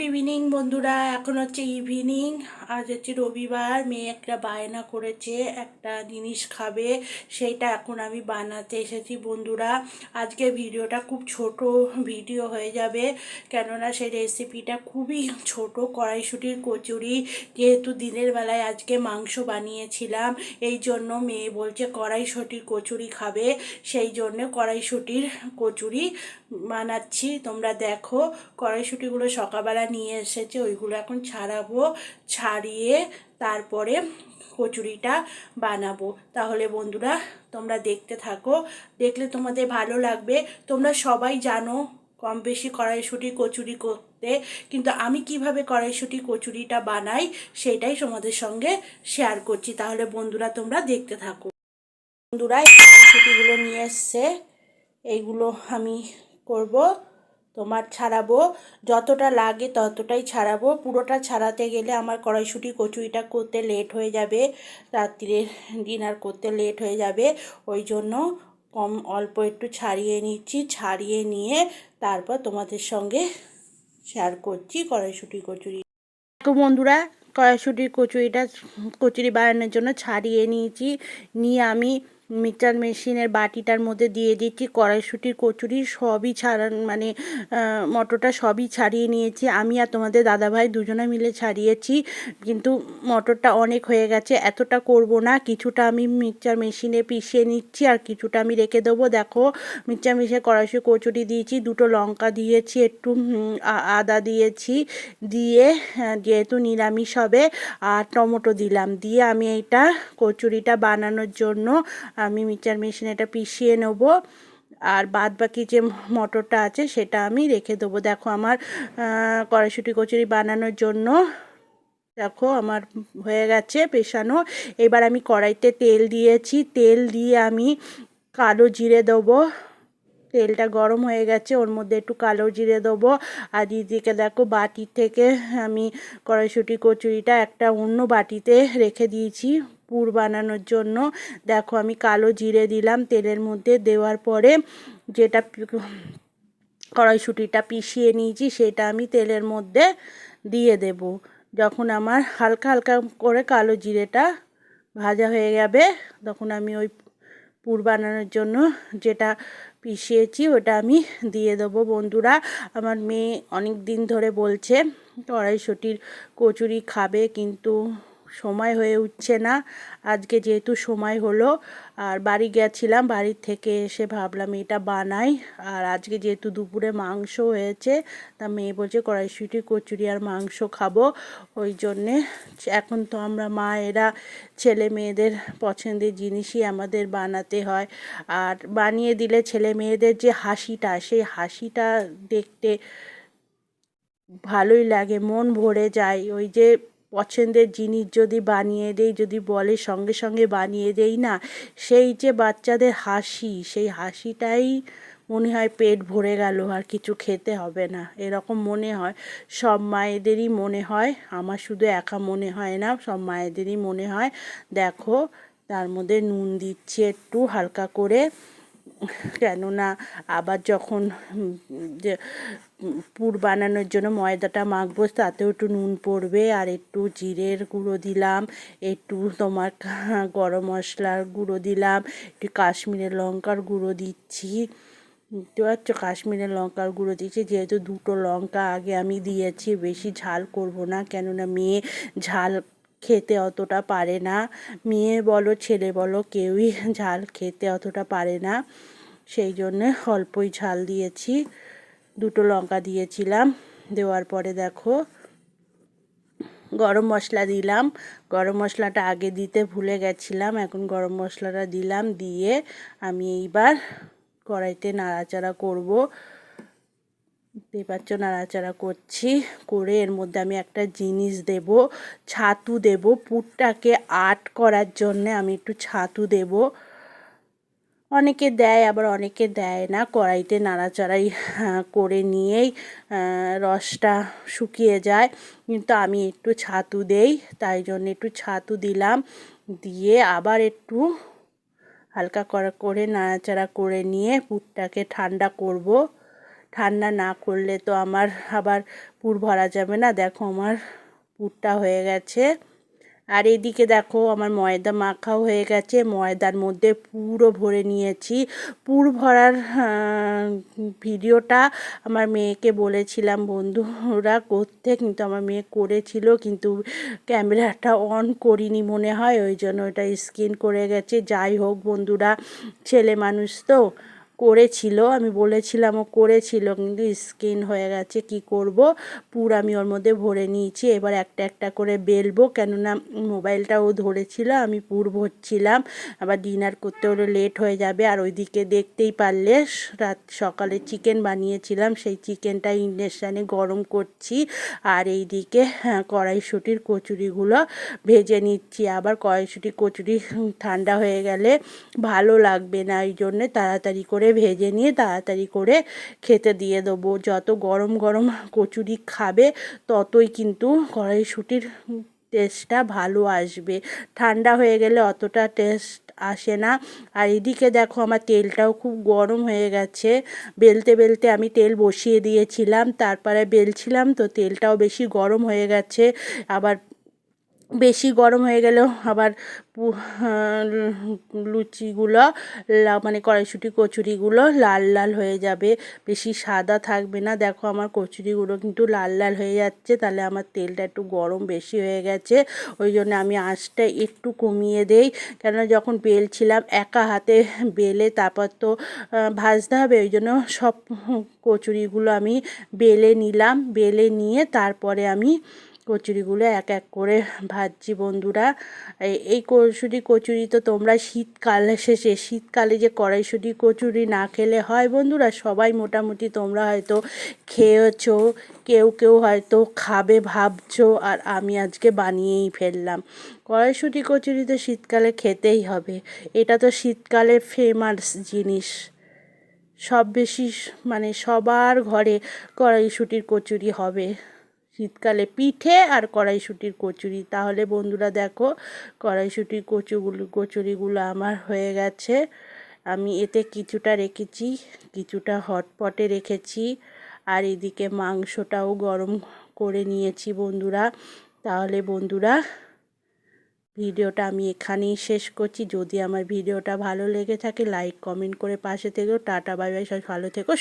Good evening বন্ধুরা। এখন হচ্ছে ইভিনিং আজ হচ্ছে রবিবার। মেয়ে একটা বায়না করেছে, একটা জিনিস খাবে সেইটা এখন আমি বানাতে এসেছি, বন্ধুরা। আজকে ভিডিওটা খুব ছোট ভিডিও হয়ে যাবে, কেননা সেই রেসিপিটা খুবই ছোট কড়াইশুটির কচুরি। যেহেতু দিনের বেলায় আজকে মাংস বানিয়েছিলাম, এই জন্য মেয়ে বলছে কড়াইশুটির কচুরি খাবে। সেই জন্য কড়াইশুটির কচুরি বানাচ্ছি। তোমরা দেখো, কড়াইশুটিগুলো সকালবেলা নিয়ে এসেছে, ওইগুলো এখন ছাড়াবো, ছাড়িয়ে তারপরে কচুরিটা বানাবো। তাহলে বন্ধুরা, তোমরা দেখতে থাকো, দেখলে তোমাদের ভালো লাগবে। তোমরা সবাই জানো কম বেশি কড়াইশুটি কচুরি করতে, কিন্তু আমি কীভাবে কড়াইশুটি কচুরিটা বানাই সেটাই তোমাদের সঙ্গে শেয়ার করছি। তাহলে বন্ধুরা, তোমরা দেখতে থাকো। বন্ধুরা, এই কড়াইশুটিগুলো নিয়ে এসছে, এইগুলো আমি করব। তোমার ছাড়াবো, যতটা লাগে ততটাই ছাড়াবো। পুরোটা ছাড়াতে গেলে আমার কড়াইশুটি, কচুরিটা করতে লেট হয়ে যাবে রাত্রিরে ডিনার করতে লেট হয়ে যাবে। ওই জন্য কম অল্প একটু ছাড়িয়ে নিচ্ছি, ছাড়িয়ে নিয়ে তারপর তোমাদের সঙ্গে শেয়ার করছি কড়াইশুটি, কচুরি। বন্ধুরা, কড়াইশুটির কচুরিটা, কচুরি বানানোর জন্য ছাড়িয়ে নিয়েছি। নিয়ে আমি মিক্সচার মেশিনের বাটিটার মধ্যে দিয়ে দিচ্ছি, কড়াইশুটির কচুরি সবই ছাড়ান মানে মটরটা সবই ছাড়িয়ে নিয়েছি। আমি আর তোমাদের দাদাভাই দুজনে মিলে ছাড়িয়েছি, কিন্তু মটরটা অনেক হয়ে গেছে, এতটা করব না। কিছুটা আমি মিক্সচার মেশিনে পিষিয়ে নিচ্ছি আর কিছুটা আমি রেখে দেবো। দেখো, মিক্সচার মেশিনে কড়াইশুটি কচুরি দিয়েছি, দুটো লঙ্কা দিয়েছি, একটু আদা দিয়েছি, দিয়ে যেহেতু নিরামিষ হবে, আর টমেটো দিলাম। দিয়ে আমি এইটা কচুরিটা বানানোর জন্য আমি মিক্সচার মেশিনে এটা পিষিয়ে নেব। আর বাদ বাকি যে মটরটা আছে সেটা আমি রেখে দেবো। দেখো আমার কড়াইশুটি কচুরি বানানোর জন্য দেখো আমার হয়ে গেছে পেশানো। এবার আমি কড়াইতে তেল দিয়েছি। তেল দিয়ে আমি কালো জিরে দেবো। তেলটা গরম হয়ে গেছে, ওর মধ্যে একটু কালো জিরে দেবো। আর দিদিকে দেখো বাটি থেকে আমি কড়াইশুটি কচুরিটা একটা অন্য বাটিতে রেখে দিয়েছি। পুর বানানোর জন্য। দেখো, আমি কালো জিরে দিলাম তেলের মধ্যে, দেওয়ার পরে যেটা কড়াইশুটিটা পিষিয়ে নিয়েছি, সেটা আমি তেলের মধ্যে দিয়ে দেব। যখন আমার হালকা হালকা করে কালো জিরেটা ভাজা হয়ে যাবে, তখন আমি ওই পুর বানানোর জন্য যেটা পিষিয়েছি, ওটা আমি দিয়ে দেবো। বন্ধুরা, আমার মেয়ে অনেক দিন ধরে বলছে, কড়াইশুটির কচুরি খাবে, কিন্তু সময় হয়ে উঠছে না। আজকে যেহেতু সময় হলো, আর বাড়ি গেছিলাম বাড়ির থেকে এসে ভাবলাম এটা বানাই। আর আজকে যেহেতু দুপুরে মাংস হয়েছে, তা মেয়ে বলছে কড়াইশুটি, কচুরি আর মাংস খাব। ওই জন্যে এখন তো আমরা মায়েরা, ছেলে মেয়েদের পছন্দের জিনিসই আমাদের বানাতে হয়। আর বানিয়ে দিলে ছেলে মেয়েদের যে হাসিটা, সেই হাসিটা দেখতে ভালোই লাগে, মন ভরে যায়। ওই যে পছন্দের জিনিস যদি বানিয়ে দেই, যদি বলে সঙ্গে সঙ্গে বানিয়ে দেই না, সেই যে বাচ্চাদের হাসি, সেই হাসিটাই মনে হয় পেট ভরে গেল আর কিছু খেতে হবে না। এরকম মনে হয়। সব মায়েদেরই মনে হয়। আমার শুধু একা মনে হয় না, সব মায়েদেরই মনে হয়। দেখো, তার মধ্যে নুন দিচ্ছি একটু হালকা করে। কেননা আবার যখন যে পুর বানানোর জন্য ময়দাটা মাখবো, তাতেও একটু নুন পড়বে আর একটু জিরের গুঁড়ো দিলাম, একটু তোমার গরম মশলার গুঁড়ো দিলাম, একটু কাশ্মীরের লঙ্কার গুঁড়ো দিচ্ছি। বুঝতে পারছ? কাশ্মীরের লঙ্কার গুঁড়ো দিয়েছি যেহেতু দুটো লঙ্কা আগে আমি দিয়েছি, বেশি ঝাল করব না, কেননা মেয়ে ঝাল খেতে অতটা পারে না। মেয়ে বলো, ছেলে বলো, কেউই ঝাল খেতে অতটা পারে না। সেই জন্যে অল্পই ঝাল দিয়েছি। দুটো লঙ্কা দিয়েছিলাম। দেওয়ার পরে দেখো, গরম মশলা দিলাম। গরম মশলাটা আগে দিতে ভুলে গেছিলাম। এখন গরম মশলাটা দিলাম। দিয়ে আমি এইবার কড়াইতে নাড়াচাড়া করব। দেখতে নাড়াচাড়া করছি, করে এর মধ্যে আমি একটা জিনিস দেব, ছাতু দেব। পুরটাকে আট করার জন্যে আমি একটু ছাতু দেব। অনেকে দেয়, আবার অনেকে দেয় না। কড়াইতে নাড়াচাড়াই করে নিয়েই রসটা শুকিয়ে যায়। কিন্তু আমি একটু ছাতু দেই, তাই জন্য একটু ছাতু দিলাম। দিয়ে আবার একটু হালকা করা, করে নাড়াচাড়া করে নিয়ে পুরটাকে ঠান্ডা করব। ঠান্ডা না করলে তো আমার আবার পুর ভরা যাবে না। দেখো আমার পুরটা হয়ে গেছে। আর এদিকে দেখো আমার ময়দা মাখাও হয়ে গেছে। ময়দার মধ্যে পুরো ভরে নিয়েছি। পুর ভরার ভিডিওটা আমার মেয়েকে বলেছিলাম বন্ধুরা করতে কিন্তু আমার মেয়ে করেছিল, কিন্তু ক্যামেরাটা অন করিনি মনে হয়। ওই জন্য ওটা স্ক্রিন করে গেছে। যাই হোক বন্ধুরা, ছেলে মানুষ তো। করেছিল আমি বলেছিলাম ও করেছিল কিন্তু স্কিন হয়ে গেছে কি করব? পুর আমি ওর মধ্যে ভরে নিয়েছি এবার একটা একটা করে বেলবো কেননা মোবাইলটা ও ধরেছিল আমি পুর ভরছিলাম আবার ডিনার করতে হলে লেট হয়ে যাবে আর ওইদিকে দেখতেই পারলে রাত সকালে চিকেন বানিয়েছিলাম সেই চিকেনটা ইন্ডাকশানে গরম করছি আর এইদিকে হ্যাঁ, কড়াইশুটির কচুরিগুলো ভেজে নিচ্ছি আবার কড়াইশুটি কচুরি ঠান্ডা হয়ে গেলে ভালো লাগবে না এই জন্যে তাড়াতাড়ি করে ভেজে নিয়ে তাড়াতাড়ি করে খেতে দিয়ে দেবো। যত গরম গরম কচুরি খাবে, ততই কিন্তু কড়াইশুটির টেস্টটা ভালো আসবে। ঠান্ডা হয়ে গেলে অতটা টেস্ট আসে না। আর এদিকে দেখো আমার তেলটাও খুব গরম হয়ে গেছে। বেলতে বেলতে আমি তেল বসিয়ে দিয়েছিলাম, তারপরে বেলছিলাম তো তেলটাও বেশি গরম হয়ে গেছে। আবার বেশি গরম হয়ে গেলেও আবার লুচিগুলো মানে কড়াইশুঁটি, কচুরিগুলো লাল লাল হয়ে যাবে। বেশি সাদা থাকবে না। দেখো আমার কচুরিগুলো কিন্তু লাল লাল হয়ে যাচ্ছে। তাহলে আমার তেলটা একটু গরম বেশি হয়ে গেছে। ওই জন্য আমি আঁচটা একটু কমিয়ে দেই। কেননা যখন বেলছিলাম, একা হাতে বেলে তারপর তো ভাজতে হবে। ওই জন্য সব কচুরিগুলো আমি বেলে নিলাম। বেলে নিয়ে তারপরে আমি কচুরিগুলো এক এক করে ভাজছি বন্ধুরা। এই কচুরি কচুরি তো তোমরা শীতকাল শেষে, শীতকালে যে কড়াইশুটি, কচুরি না খেলে হয় বন্ধুরা, সবাই মোটামুটি তোমরা হয়তো খেয়েছো, কেউ কেউ হয়তো খাবে ভাবছ, আর আমি আজকে বানিয়েই ফেললাম। কড়াইশুটি, কচুরি তো শীতকালে খেতেই হবে। এটা তো শীতকালে ফেমাস জিনিস। সব বেশি মানে সবার ঘরে কড়াইশুটির কচুরি হবে। শীতকালে পিঠে আর কড়াইশুটির কচুরি। তাহলে বন্ধুরা দেখো, কড়াইশুটির কচুগুলো, কচুরিগুলো আমার হয়ে গেছে। আমি এতে কিছুটা রেখেছি, কিছুটা হটপটে রেখেছি। আর এদিকে মাংসটাও গরম করে নিয়েছি বন্ধুরা। তাহলে বন্ধুরা, ভিডিওটা আমি এখানেই শেষ করছি। যদি আমার ভিডিওটা ভালো লেগে থাকে, লাইক, কমেন্ট করে পাশে থেকেও। টাটা, বাই বাই সব ভালো থেকো।